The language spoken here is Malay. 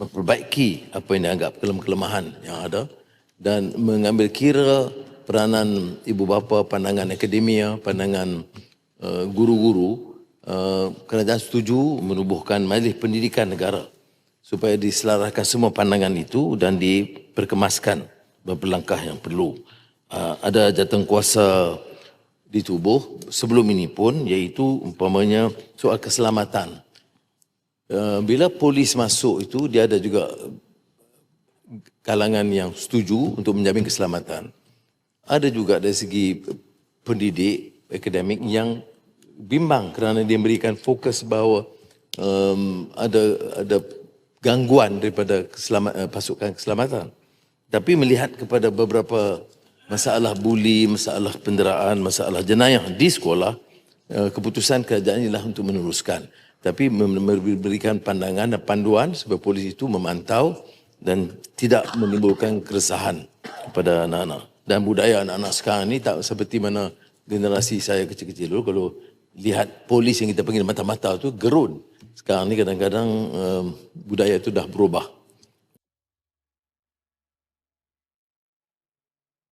memperbaiki apa yang dianggap kelemahan yang ada dan mengambil kira peranan ibu bapa, pandangan akademia, pandangan uh, guru-guru uh, kerajaan setuju menubuhkan majlis pendidikan negara supaya diselaraskan semua pandangan itu dan diperkemaskan beberapa langkah yang perlu. Uh, ada jatuh kuasa di tubuh sebelum ini pun iaitu umpamanya soal keselamatan. Uh, bila polis masuk itu dia ada juga kalangan yang setuju untuk menjamin keselamatan. Ada juga dari segi pendidik akademik yang bimbang kerana dia memberikan fokus bahawa um, ada ada gangguan daripada keselamat, uh, pasukan keselamatan. Tapi melihat kepada beberapa masalah buli, masalah penderaan, masalah jenayah di sekolah, keputusan kerajaan ialah untuk meneruskan. Tapi memberikan pandangan dan panduan supaya polis itu memantau dan tidak menimbulkan keresahan kepada anak-anak. Dan budaya anak-anak sekarang ni tak seperti mana generasi saya kecil-kecil dulu kalau lihat polis yang kita panggil mata-mata tu gerun. Sekarang ni kadang-kadang um, budaya itu dah berubah.